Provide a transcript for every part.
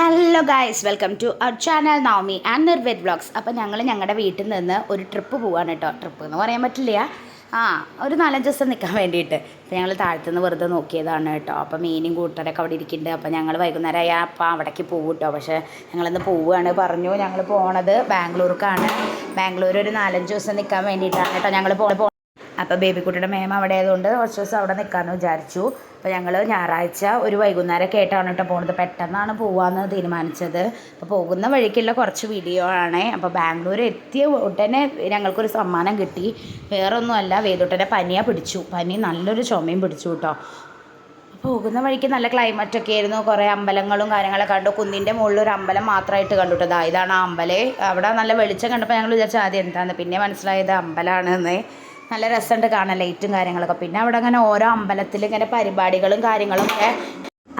Hello guys welcome to our channel Navami and Nirved vlogs അപ്പോൾ ഞങ്ങൾ ഞങ്ങളുടെ വീട്ടിൽ നിന്ന് ഒരു ട്രിപ്പ് പോവാണ് കേട്ടോ ട്രിപ്പ് എന്ന് പറയാൻ പറ്റില്ല. ആ ഒരു നാലഞ്ച് ദിവസം നിൽക്കാൻ വേണ്ടിയിട്ട്. അപ്പോൾ ഞങ്ങൾ താഴത്തുനിന്ന് വെറുതെ നോക്കിയതാണ് കേട്ടോ അപ്പോൾ മീനും കൂട്ടരൊക്കെ അവിടെ ഇരിക്കുന്നുണ്ട്. അപ്പോൾ ഞങ്ങൾ വൈകുന്നേരം ആയാൽ അപ്പോൾ അവിടേക്ക് പോകും കേട്ടോ പക്ഷേ ഞങ്ങളിന്ന് പോവുകയാണ് പറഞ്ഞു ഞങ്ങൾ പോണത് ബാംഗ്ലൂർക്കാണ്. ബാംഗ്ലൂർ ഒരു നാലഞ്ച് ദിവസം നിൽക്കാൻ വേണ്ടിയിട്ടാണ് കേട്ടോ ഞങ്ങൾ പോ അപ്പോൾ ബേബിക്കുട്ടിയുടെ മേമ അവിടെ ആയതുകൊണ്ട് കുറച്ച് ദിവസം അവിടെ നിൽക്കാമെന്ന് വിചാരിച്ചു. അപ്പോൾ ഞങ്ങൾ ഞായറാഴ്ച ഒരു വൈകുന്നേരമൊക്കെ ആയിട്ടാണ് കേട്ടോ പോകുന്നത് പെട്ടെന്നാണ് പോകാമെന്ന് തീരുമാനിച്ചത്. അപ്പോൾ പോകുന്ന വഴിക്കുള്ള കുറച്ച് വീഡിയോ ആണ്. അപ്പോൾ ബാംഗ്ലൂർ എത്തിയ ഉടനെ ഞങ്ങൾക്കൊരു സമ്മാനം കിട്ടി. വേറൊന്നുമല്ല വേദുട്ടനെ പനിയാ പിടിച്ചു. പനി നല്ലൊരു ചുമയും പിടിച്ചു കേട്ടോ പോകുന്ന വഴിക്ക് നല്ല ക്ലൈമറ്റ് ഒക്കെ ആയിരുന്നു. കുറേ അമ്പലങ്ങളും കാര്യങ്ങളൊക്കെ കണ്ടു. കുന്നിന്റെ മുകളിൽ ഒരു അമ്പലം മാത്രമായിട്ട് കണ്ടു കേട്ടോ ദാ ഇതാണ് ആ അമ്പലേ. അവിടെ നല്ല വെളിച്ചം കണ്ടപ്പോൾ ഞങ്ങൾ വിചാരിച്ചു ആദ്യം എന്താണെന്ന് പിന്നെ മനസ്സിലായത് അമ്പലമാണെന്ന് നല്ല രസമുണ്ട് കാണാൻ ലൈറ്റും കാര്യങ്ങളൊക്കെ. പിന്നെ അവിടെ അങ്ങനെ ഓരോ അമ്പലത്തിൽ ഇങ്ങനെ പരിപാടികളും കാര്യങ്ങളൊക്കെ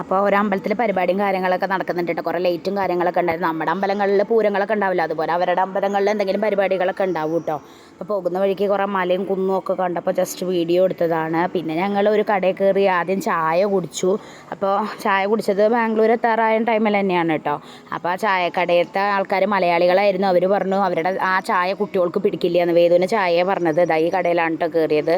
അപ്പോൾ ഒരു അമ്പലത്തിൽ പരിപാടിയും കാര്യങ്ങളൊക്കെ നടക്കുന്നുണ്ട് കേട്ടോ കുറേ ലൈറ്റും കാര്യങ്ങളൊക്കെ ഉണ്ടായിരുന്നു. നമ്മുടെ അമ്പലങ്ങളിൽ പൂരങ്ങളൊക്കെ ഉണ്ടാവില്ല. അതുപോലെ അവരുടെ അമ്പലങ്ങളിൽ എന്തെങ്കിലും പരിപാടികളൊക്കെ ഉണ്ടാവും കേട്ടോ അപ്പോൾ പോകുന്ന വഴിക്ക് കുറേ മലയും കുന്നും ഒക്കെ കണ്ടപ്പോൾ ജസ്റ്റ് വീഡിയോ എടുത്തതാണ്. പിന്നെ ഞങ്ങൾ ഒരു കടയിൽ കയറി ആദ്യം ചായ കുടിച്ചു. അപ്പോൾ ചായ കുടിച്ചത് ബാംഗ്ലൂർ എത്താറായ ടൈമിൽ തന്നെയാണ് കേട്ടോ അപ്പോൾ ആ ചായക്കടയത്തെ ആൾക്കാർ മലയാളികളായിരുന്നു. അവർ പറഞ്ഞു അവരുടെ ആ ചായ കുട്ടികൾക്ക് പിടിക്കില്ല എന്ന് വേദുവിന് ചായ പറഞ്ഞത്. ഇതാ ഈ കടയിലാണ് കേട്ടോ കയറിയത്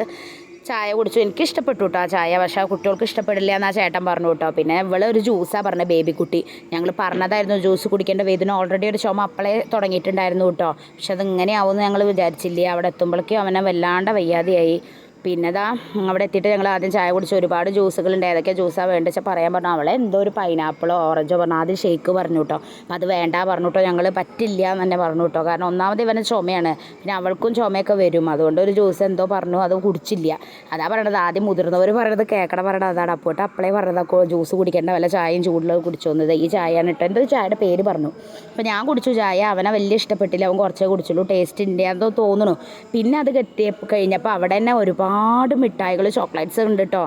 ചായ കുടിച്ചു. എനിക്ക് ഇഷ്ടപ്പെട്ടു കേട്ടോ ആ ചായ. പക്ഷെ ആ കുട്ടികൾക്ക് ഇഷ്ടപ്പെടില്ല എന്നാ ചേട്ടൻ പറഞ്ഞു കേട്ടോ പിന്നെ ഇവളെ ഒരു ജ്യൂസാണ് പറഞ്ഞത് ബേബിക്കുട്ടി. ഞങ്ങൾ പറഞ്ഞതായിരുന്നു ജ്യൂസ് കുടിക്കേണ്ട വേദന ഓൾറെഡി ഒരു ചുമ അപ്പളേ തുടങ്ങിയിട്ടുണ്ടായിരുന്നു കേട്ടോ പക്ഷെ അത് ഇങ്ങനെയാവുമെന്ന് ഞങ്ങൾ വിചാരിച്ചില്ല. അവിടെ എത്തുമ്പോഴേക്കും അവനെ വല്ലാണ്ട് വയ്യാതെയായി. പിന്നെ ദാ അവിടെ എത്തിയിട്ട് ഞങ്ങൾ ആദ്യം ചായ കുടിച്ച് ഒരുപാട് ജ്യൂസുകളുണ്ട്. ഏതൊക്കെ ജ്യൂസാണ് വേണ്ടത് വെച്ചാൽ പറയാൻ പറഞ്ഞു. അവളെ എന്തോ ഒരു പൈനാപ്പിളോ ഓറഞ്ചോ പറഞ്ഞു ആദ്യം ഷേക്ക് പറഞ്ഞു കേട്ടോ. അപ്പം അത് വേണ്ട പറഞ്ഞു കേട്ടോ. ഞങ്ങൾ പറ്റില്ല എന്ന് തന്നെ പറഞ്ഞു കേട്ടോ. കാരണം ഒന്നാമത് ഇവന് ചുമയാണ്. പിന്നെ അവൾക്കും ചുമയൊക്കെ വരും. അതുകൊണ്ട് ഒരു ജ്യൂസ് എന്തോ പറഞ്ഞു അത് കുടിച്ചില്ല. അതാ പറയണത്. ആദ്യം മുതിർന്നവർ പറയണത് കേക്കട പറയണത് അതാണ്. അപ്പോൾ അപ്പളേ പറഞ്ഞത് ജ്യൂസ് കുടിക്കേണ്ട വല്ല ചായയും ചൂടുള്ളത് കുടിച്ചു വന്നത് ഈ ചായയാണ് ഇട്ടോ എന്റെ ചായയുടെ പേര് പറഞ്ഞു. അപ്പം ഞാൻ കുടിച്ചു. ചായ അവനെ വലിയ ഇഷ്ടപ്പെട്ടില്ല. അവൻ കുറച്ചേ കുടിച്ചുള്ളൂ. ടേസ്റ്റ് ഉണ്ട് എന്തോ തോന്നുന്നു പിന്നെ അത് കെട്ടിയ കഴിഞ്ഞപ്പോൾ അവിടെ തന്നെ ഒരുപാട് ഒരുപാട് മിഠായികൾ ചോക്ലേറ്റ്സ് ഉണ്ട് കേട്ടോ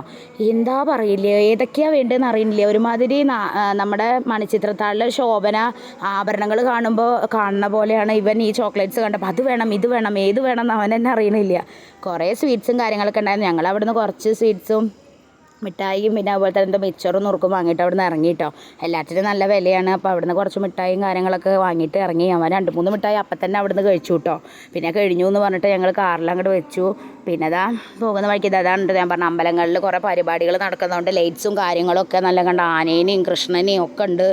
എന്താ പറയില്ല ഏതൊക്കെയാണ് വേണ്ടതെന്ന് അറിയില്ല ഒരുമാതിരി നമ്മുടെ മണിച്ചിത്രത്താളിലെ ശോഭന ആഭരണങ്ങൾ കാണുമ്പോൾ കാണുന്ന പോലെയാണ് ഇവൻ ഈ ചോക്ലേറ്റ്സ് കണ്ടപ്പോൾ അത് വേണം ഇത് വേണം ഏത് വേണം എന്ന് അവൻ തന്നെ അറിയണില്ല. കുറേ സ്വീറ്റ്സും കാര്യങ്ങളൊക്കെ ഉണ്ടായിരുന്നു. ഞങ്ങൾ അവിടുന്ന് കുറച്ച് സ്വീറ്റ്സും മിഠായിയും പിന്നെ അതുപോലെ തന്നെ എന്തോ മിച്ചറും നുറുക്കും വാങ്ങിയിട്ട് അവിടെ നിന്ന് ഇറങ്ങി കേട്ടോ എല്ലാത്തിനും നല്ല വിലയാണ്. അപ്പോൾ അവിടുന്ന് കുറച്ച് മിഠായിയും കാര്യങ്ങളൊക്കെ വാങ്ങിയിട്ട് ഇറങ്ങി. അവൻ രണ്ട് മൂന്ന് മിഠായി അപ്പം തന്നെ അവിടുന്ന് കഴിച്ചു കേട്ടോ. പിന്നെ കഴിഞ്ഞു എന്ന് പറഞ്ഞിട്ട് ഞങ്ങൾ കാറിൽ അങ്ങോട്ട് വെച്ചു. പിന്നെ അതാ പോകുന്ന വഴിക്ക് ഇത് അതാണ് ഞാൻ പറഞ്ഞ അമ്പലങ്ങളിൽ കുറേ പരിപാടികൾ നടക്കുന്നതുകൊണ്ട് ലൈറ്റ്സും കാര്യങ്ങളൊക്കെ നല്ല കണ്ട ആനേനെയും കൃഷ്ണനെയും ഒക്കെ ഉണ്ട്.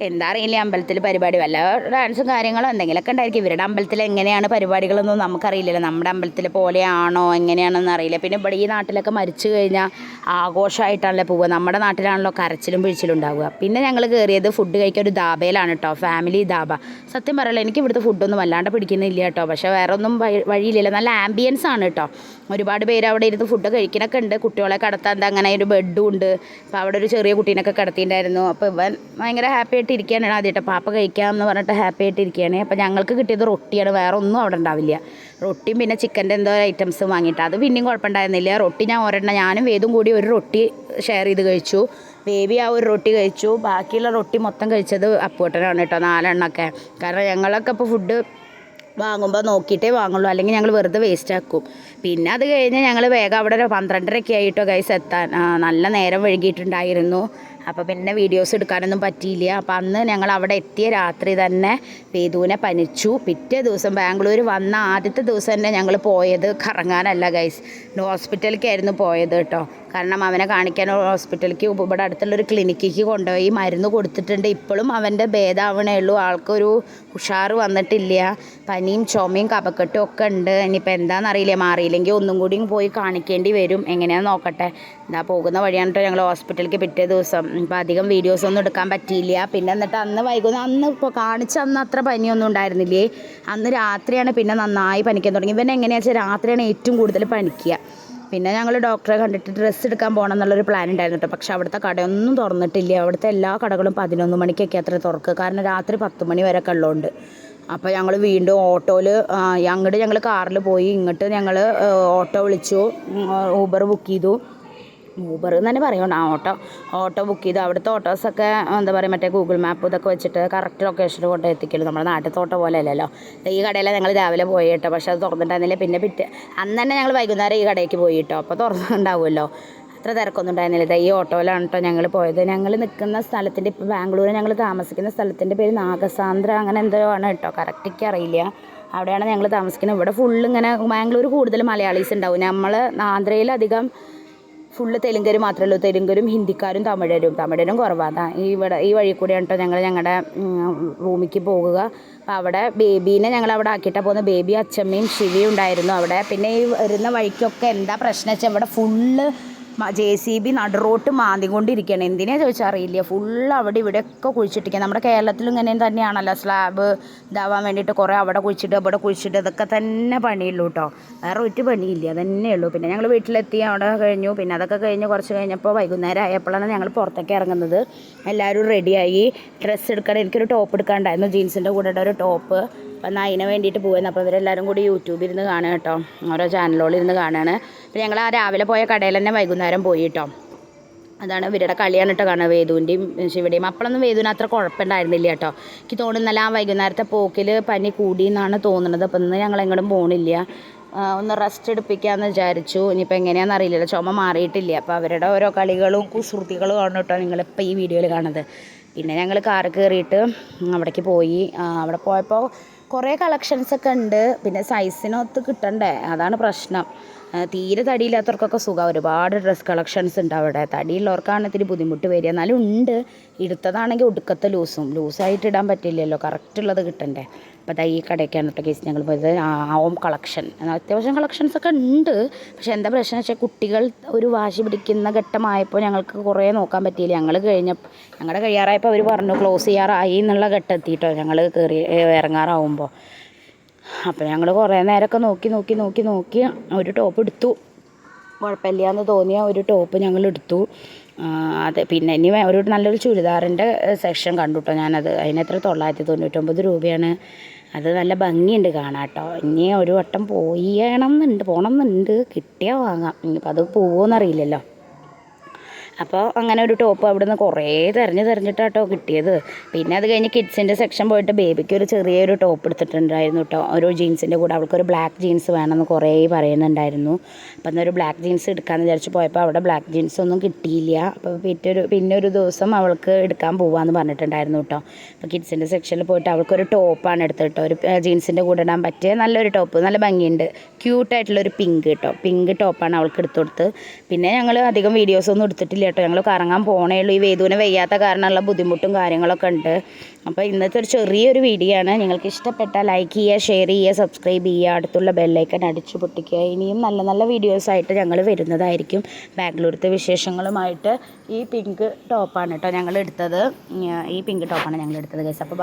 എന്താ അറിയില്ല അമ്പലത്തിൽ പരിപാടി വല്ല ഡാൻസും കാര്യങ്ങളോ എന്തെങ്കിലുമൊക്കെ ഉണ്ടായിരിക്കും. ഇവരുടെ അമ്പലത്തിൽ എങ്ങനെയാണ് പരിപാടികളൊന്നും നമുക്കറിയില്ലല്ലോ. നമ്മുടെ അമ്പലത്തിൽ പോലെയാണോ എങ്ങനെയാണെന്ന് അറിയില്ല. പിന്നെ ഇവിടെ ഈ നാട്ടിലൊക്കെ മരിച്ചു കഴിഞ്ഞാൽ ആഘോഷമായിട്ടാണല്ലോ പോവുക. നമ്മുടെ നാട്ടിലാണല്ലോ കരച്ചിലും പിഴിച്ചിലും ഉണ്ടാവുക. പിന്നെ ഞങ്ങൾ കയറിയത് ഫുഡ് കഴിക്കാൻ ഒരു ധാബയിലാണ് കേട്ടോ ഫാമിലി ധാബ. സത്യം പറയല്ലോ എനിക്ക് ഇവിടുത്തെ ഫുഡൊന്നും വല്ലാണ്ട് പിടിക്കുന്നില്ല കേട്ടോ പക്ഷേ വേറെ ഒന്നും വഴി- വഴിയില്ലല്ലോ. നല്ല ആംബിയൻസ് ആണ് കേട്ടോ ഒരുപാട് പേര് അവിടെ ഇരുന്ന് ഫുഡ് കഴിക്കണൊക്കെ ഉണ്ട്. കുട്ടികളെ കടത്താൻ അങ്ങനെ ഒരു ബെഡും ഉണ്ട്. അപ്പോൾ അവിടെ ഒരു ചെറിയ കുട്ടീനൊക്കെ കിടത്തിയിട്ടുണ്ടായിരുന്നു. അപ്പോൾ ഇവൻ ഭയങ്കര ഹാപ്പി ആയിട്ട് ഇരിക്കുകയാണ് ആദ്യമായിട്ട് പാപ്പ കഴിക്കാം എന്ന് പറഞ്ഞിട്ട് ഹാപ്പി ആയിട്ട് ഇരിക്കുകയാണ് അപ്പോൾ ഞങ്ങൾക്ക് കിട്ടിയത് റൊട്ടിയാണ്. വേറെ ഒന്നും അവിടെ ഉണ്ടാവില്ല. റൊട്ടിയും പിന്നെ ചിക്കന്റെ എന്തോ ഐറ്റംസ് വാങ്ങിയിട്ട്. അത് പിന്നെയും കുഴപ്പമുണ്ടായിരുന്നില്ല. റൊട്ടി ഞാൻ ഒരെണ്ണം ഞാനും വേദും കൂടി ഒരു റൊട്ടി ഷെയർ ചെയ്ത് കഴിച്ചു. വേവി ആ ഒരു റൊട്ടി കഴിച്ചു. ബാക്കിയുള്ള റൊട്ടി മൊത്തം കഴിച്ചത് അപ്പൂട്ടനാണ് കേട്ടോ നാലെണ്ണമൊക്കെ. കാരണം ഞങ്ങളൊക്കെ ഇപ്പോൾ ഫുഡ് വാങ്ങുമ്പോൾ നോക്കിയിട്ടേ വാങ്ങുള്ളൂ. അല്ലെങ്കിൽ ഞങ്ങൾ വെറുതെ വേസ്റ്റ് ആക്കും. പിന്നെ അത് കഴിഞ്ഞ് ഞങ്ങൾ വേഗം അവിടെ ഒരു പന്ത്രണ്ടരയൊക്കെ ആയിട്ടോ ഗൈസ് എത്താൻ നല്ല നേരം വൈകിയിട്ടുണ്ടായിരുന്നു. അപ്പോൾ പിന്നെ വീഡിയോസ് എടുക്കാനൊന്നും പറ്റിയില്ല. അപ്പോൾ അന്ന് ഞങ്ങൾ അവിടെ എത്തിയ രാത്രി തന്നെ വേദുവിനെ പനിച്ചു. പിറ്റേ ദിവസം ബാംഗ്ലൂർ വന്ന ആദ്യത്തെ ദിവസം തന്നെ ഞങ്ങൾ പോയത് കറങ്ങാനല്ല ഗൈസ് ഹോസ്പിറ്റലിലേക്കായിരുന്നു പോയത് കേട്ടോ. കാരണം അവനെ കാണിക്കാൻ ഹോസ്പിറ്റലിലേക്ക് ഇവിടെ അടുത്തുള്ളൊരു ക്ലിനിക്കിലേക്ക് കൊണ്ടുപോയി മരുന്ന് കൊടുത്തിട്ടുണ്ട്. ഇപ്പോഴും അവന്റെ ഭേദാവണേ ഉള്ളൂ. ആൾക്കൊരു ഉഷാറ് വന്നിട്ടില്ല. പനിയും ചുമയും കപക്കെട്ടും ഒക്കെ ഉണ്ട്. ഇനിയിപ്പോൾ എന്താണെന്നറിയില്ല മാറിയില്ലെങ്കിൽ ഒന്നും കൂടിയും പോയി കാണിക്കേണ്ടി വരും. എങ്ങനെയാണെന്ന് നോക്കട്ടെ. എന്താ പോകുന്ന വഴിയാണ് കേട്ടോ ഞങ്ങൾ ഹോസ്പിറ്റലിലേക്ക് പിറ്റേ ദിവസം. ഇപ്പം അധികം വീഡിയോസ് ഒന്നും എടുക്കാൻ പറ്റിയില്ല. പിന്നെ എന്നിട്ട് അന്ന് വൈകുന്നേരം അന്ന് ഇപ്പോൾ കാണിച്ച അന്ന് അത്ര പനിയൊന്നും ഉണ്ടായിരുന്നില്ലേ? അന്ന് രാത്രിയാണ് പിന്നെ നന്നായി പനിക്കാൻ തുടങ്ങി. ഇവൻ എങ്ങനെയാണെന്ന് വെച്ചാൽ രാത്രിയാണ് ഏറ്റവും കൂടുതൽ പനിക്കുക. പിന്നെ ഞങ്ങൾ ഡോക്ടറെ കണ്ടിട്ട് ഡ്രസ്സ് എടുക്കാൻ പോകണം എന്നുള്ളൊരു പ്ലാൻ ഉണ്ടായിരുന്നു കേട്ടോ പക്ഷേ അവിടുത്തെ കടയൊന്നും തുറന്നിട്ടില്ല. അവിടുത്തെ എല്ലാ കടകളും പതിനൊന്ന് മണിക്കൊക്കെ അത്ര തുറക്കുക കാരണം രാത്രി പത്ത് മണി വരെ കള്ളുണ്ട് അപ്പോൾ ഞങ്ങൾ വീണ്ടും ഓട്ടോയിൽ അങ്ങോട്ട് ഞങ്ങൾ കാറിൽ പോയി. ഇങ്ങോട്ട് ഞങ്ങൾ ഓട്ടോ വിളിച്ചു. ഊബർ ബുക്ക് ചെയ്തു. ഊബർ എന്ന് തന്നെ പറയണം ആ ഓട്ടോ ഓട്ടോ ബുക്ക് ചെയ്ത് അവിടുത്തെ ഓട്ടോസൊക്കെ എന്താ പറയുക മറ്റേ ഗൂഗിൾ മാപ്പ് ഇതൊക്കെ വെച്ചിട്ട് കറക്റ്റ് ലൊക്കേഷനിൽ കൊണ്ട് എത്തിക്കലും. നമ്മുടെ നാട്ടിലത്തെ ഓട്ടോ പോലെ അല്ലല്ലോ. ഈ കടയിലാണ് ഞങ്ങൾ രാവിലെ പോയി കേട്ടോ പക്ഷേ അത് തുറന്നിട്ടായിരുന്നില്ല പിന്നെ പിറ്റേ അന്ന് തന്നെ ഞങ്ങൾ വൈകുന്നേരം ഈ കടയ്ക്ക് പോയി കേട്ടോ അപ്പോൾ തുറന്നിട്ടുണ്ടാവുമല്ലോ. അത്ര തിരക്കൊന്നും ഉണ്ടായിരുന്നില്ല. ഈ ഓട്ടോയിലാണ് കേട്ടോ ഞങ്ങൾ പോയത്. ഞങ്ങൾ നിൽക്കുന്ന സ്ഥലത്തിന്റെ ഇപ്പോൾ ബാംഗ്ലൂരിൽ ഞങ്ങൾ താമസിക്കുന്ന സ്ഥലത്തിന്റെ പേര് നാഗസാന്ദ്ര അങ്ങനെ എന്തോ ആണ് കേട്ടോ കറക്റ്റിക്ക് അറിയില്ല. അവിടെയാണ് ഞങ്ങൾ താമസിക്കുന്നത്. ഇവിടെ ഫുള്ള് ഇങ്ങനെ ബാംഗ്ലൂർ കൂടുതൽ മലയാളീസ് ഉണ്ടാവും. നമ്മൾ ആന്ധ്രയിലധികം ഫുള്ള് തെലുങ്കർ മാത്രമേ തെലുങ്കരും ഹിന്ദിക്കാരും തമിഴരും. തമിഴരും കുറവാണ് ഇവിടെ ഈ വഴി കൂടെയാണ് കേട്ടോ ഞങ്ങൾ ഞങ്ങളുടെ റൂമിലേക്ക് പോകുക അപ്പോൾ അവിടെ ബേബീനെ ഞങ്ങൾ അവിടെ ആക്കിയിട്ടാണ് പോകുന്നത് ബേബി അച്ചമ്മയും ശിവയും ഉണ്ടായിരുന്നു അവിടെ. പിന്നെ ഈ വരുന്ന വഴിക്കൊക്കെ എന്താ പ്രശ്നം വെച്ചാൽ ഇവിടെ ഫുള്ള് ജെ സി ബി നടുറോട്ട് മാന്തിക്കൊണ്ടിരിക്കുകയാണ്. എന്തിനാ ചോദിച്ചാൽ അറിയില്ല. ഫുൾ അവിടെ ഇവിടെയൊക്കെ കുഴിച്ചിട്ടിരിക്കുക നമ്മുടെ കേരളത്തിലും ഇങ്ങനെ തന്നെയാണല്ലോ. സ്ലാബ് ഇതാവാൻ വേണ്ടിയിട്ട് കുറേ അവിടെ കുഴിച്ചിട്ട് ഇവിടെ കുഴിച്ചിട്ട് ഇതൊക്കെ തന്നെ പണിയുള്ളൂ കേട്ടോ വേറെ ഒരു പണിയില്ല. അതന്നെ ഉള്ളൂ. പിന്നെ ഞങ്ങൾ വീട്ടിലെത്തി അവിടെ കഴിഞ്ഞു. പിന്നെ അതൊക്കെ കഴിഞ്ഞ് കുറച്ച് കഴിഞ്ഞപ്പോൾ വൈകുന്നേരം ആയപ്പോഴാണ് ഞങ്ങൾ പുറത്തേക്ക് ഇറങ്ങുന്നത്. എല്ലാവരും റെഡിയായി ഡ്രസ്സ് എടുക്കാൻ എനിക്കൊരു ടോപ്പ് എടുക്കാണ്ടായിരുന്നു. ജീൻസിന്റെ കൂടെ ഒരു ടോപ്പ് അപ്പം എന്നാൽ വേണ്ടിയിട്ട് പോയിരുന്നു അപ്പോൾ ഇവരെല്ലാവരും കൂടി യൂട്യൂബിൽ ഇരുന്ന് കാണുക കേട്ടോ ഓരോ ചാനലുകളിൽ ഇരുന്ന് കാണുകയാണ്. പിന്നെ ഞങ്ങൾ ആ രാവിലെ പോയ കടയിൽ തന്നെ വൈകുന്നേരം പോയി കേട്ടോ അതാണ് ഇവരുടെ കളിയാണ് കേട്ടോ കാണുക വേദുവിന്റെയും ശിവയുടെയും. അപ്പോഴൊന്നും വേദുവിന് അത്ര കുഴപ്പമുണ്ടായിരുന്നില്ല കേട്ടോ എനിക്ക് തോന്നുന്നില്ല ആ വൈകുന്നേരത്തെ പോക്കിൽ പനി കൂടി എന്നാണ് തോന്നുന്നത്. അപ്പം ഇന്ന് ഞങ്ങൾ എങ്ങോട്ടും പോകണില്ല ഒന്ന് റെസ്റ്റ് എടുപ്പിക്കാമെന്ന് വിചാരിച്ചു. ഇനിയിപ്പോൾ എങ്ങനെയാണെന്ന് അറിയില്ല ചുമ മാറിയിട്ടില്ല. അപ്പോൾ അവരുടെ ഓരോ കളികളും കുസൃതികളും ആണ് കേട്ടോ നിങ്ങളിപ്പോൾ ഈ വീഡിയോയിൽ കാണുന്നത്. പിന്നെ ഞങ്ങൾ കാറ് കയറിയിട്ട് അവിടേക്ക് പോയി. അവിടെ പോയപ്പോൾ കുറേ കളക്ഷൻസൊക്കെ ഉണ്ട്. പിന്നെ സൈസിനൊത്ത് കിട്ടണ്ടേ? അതാണ് പ്രശ്നം. തീരെ തടിയില്ലാത്തവർക്കൊക്കെ സുഖം. ഒരുപാട് ഡ്രസ്സ് കളക്ഷൻസ് ഉണ്ട് അവിടെ. തടിയുള്ളവർക്കാണ് ഇത്തിരി ബുദ്ധിമുട്ട് വരിക. എന്നാലും ഉണ്ട്. എടുത്തതാണെങ്കിൽ ഒടുക്കത്തെ ലൂസും ലൂസായിട്ട് ഇടാൻ പറ്റില്ലല്ലോ. കറക്റ്റ് ഉള്ളത് കിട്ടണ്ടേ. അപ്പോൾ ദാ ഈ കടയ്ക്കാണ് കേട്ടോ കേസ് ഞങ്ങൾ പോയത്. ഓം കളക്ഷൻ അത്യാവശ്യം കളക്ഷൻസ് ഒക്കെ ഉണ്ട്. പക്ഷേ എന്താ പ്രശ്നം വെച്ചാൽ കുട്ടികൾ ഒരു വാശി പിടിക്കുന്ന ഘട്ടമായപ്പോൾ ഞങ്ങൾക്ക് കുറേ നോക്കാൻ പറ്റിയില്ല. ഞങ്ങൾ കഴിഞ്ഞ ഞങ്ങളുടെ കഴിയാറായപ്പോൾ അവർ പറഞ്ഞു ക്ലോസ് ചെയ്യാറായി എന്നുള്ള ഘട്ടം എത്തിയിട്ടോ ഞങ്ങൾ കയറി ഇറങ്ങാറാവുമ്പോൾ അപ്പോൾ ഞങ്ങൾ കുറേ നേരമൊക്കെ നോക്കി നോക്കി നോക്കി നോക്കി ഒരു ടോപ്പ് എടുത്തു. കുഴപ്പമില്ല എന്ന് തോന്നിയ ഒരു ടോപ്പ് ഞങ്ങൾ എടുത്തു. അത് പിന്നെ ഇനി ഒരു നല്ലൊരു ചുരിദാറിന്റെ സെക്ഷൻ കണ്ടു കേട്ടോ ഞാനത്. അതിനെത്ര? തൊള്ളായിരത്തി തൊണ്ണൂറ്റൊമ്പത് രൂപയാണ്. അത് നല്ല ഭംഗിയുണ്ട് കാണാട്ടോ കേട്ടോ ഇനി ഒരു വട്ടം പോയണം എന്നുണ്ട് പോകണം എന്നുണ്ട് കിട്ടിയാൽ വാങ്ങാം. ഇനിയിപ്പോൾ അത് പോവുമെന്നറിയില്ലല്ലോ അപ്പോൾ അങ്ങനെ ഒരു ടോപ്പ് അവിടെ നിന്ന് കുറേ തിരഞ്ഞ് തിരഞ്ഞിട്ടാട്ടോ കിട്ടിയത്. പിന്നെ അത് കഴിഞ്ഞ് കിഡ്സിന്റെ സെക്ഷൻ പോയിട്ട് ബേബിക്ക് ഒരു ചെറിയൊരു ടോപ്പ് എടുത്തിട്ടുണ്ടായിരുന്നു കേട്ടോ ഒരു ജീൻസിന്റെ കൂടെ അവൾക്കൊരു ബ്ലാക്ക് ജീൻസ് വേണമെന്ന് കുറേ പറയുന്നുണ്ടായിരുന്നു. അപ്പം എന്നൊരു ബ്ലാക്ക് ജീൻസ് എടുക്കാമെന്ന് വിചാരിച്ച് പോയപ്പോൾ അവിടെ ബ്ലാക്ക് ജീൻസ് ഒന്നും കിട്ടിയില്ല. അപ്പോൾ ഒരു പിന്നെ ഒരു ദിവസം അവൾക്ക് എടുക്കാൻ പോവാമെന്ന് പറഞ്ഞിട്ടുണ്ടായിരുന്നു കേട്ടോ അപ്പോൾ കിഡ്സിന്റെ സെക്ഷനിൽ പോയിട്ട് അവൾക്കൊരു ടോപ്പാണ് എടുത്തത് കേട്ടോ ഒരു ജീൻസിന്റെ കൂടെ ഇടാൻ പറ്റിയ നല്ലൊരു ടോപ്പ് നല്ല ഭംഗിയുണ്ട്. ക്യൂട്ടായിട്ടുള്ളൊരു പിങ്ക് കേട്ടോ പിങ്ക് ടോപ്പാണ് അവൾക്ക് എടുത്തു കൊടുത്ത്. പിന്നെ ഞങ്ങൾ അധികം വീഡിയോസ് ഒന്നും എടുത്തിട്ടില്ല കേട്ടോ. ഞങ്ങൾ കറങ്ങാൻ പോണേ ഉള്ളൂ. ഈ വേദുവിനെ വയ്യാത്ത കാരണമുള്ള ബുദ്ധിമുട്ടും കാര്യങ്ങളൊക്കെ ഉണ്ട്. അപ്പോൾ ഇന്നത്തെ ഒരു ചെറിയൊരു വീഡിയോ ആണ്. നിങ്ങൾക്ക് ഇഷ്ടപ്പെട്ടാൽ ലൈക്ക് ചെയ്യുക ഷെയർ ചെയ്യുക സബ്സ്ക്രൈബ് ചെയ്യുക. അടുത്തുള്ള ബെല്ലൈക്കൻ അടിച്ചു പൊട്ടിക്കുക. ഇനിയും നല്ല നല്ല വീഡിയോസായിട്ട് ഞങ്ങൾ വരുന്നതായിരിക്കും. ബാംഗ്ലൂരത്തെ വിശേഷങ്ങളുമായിട്ട് ഈ പിങ്ക് ടോപ്പാണ് കേട്ടോ ഞങ്ങൾ എടുത്തത്. ഈ പിങ്ക് ടോപ്പാണ് ഞങ്ങൾ എടുത്തത് കേസ് അപ്പോൾ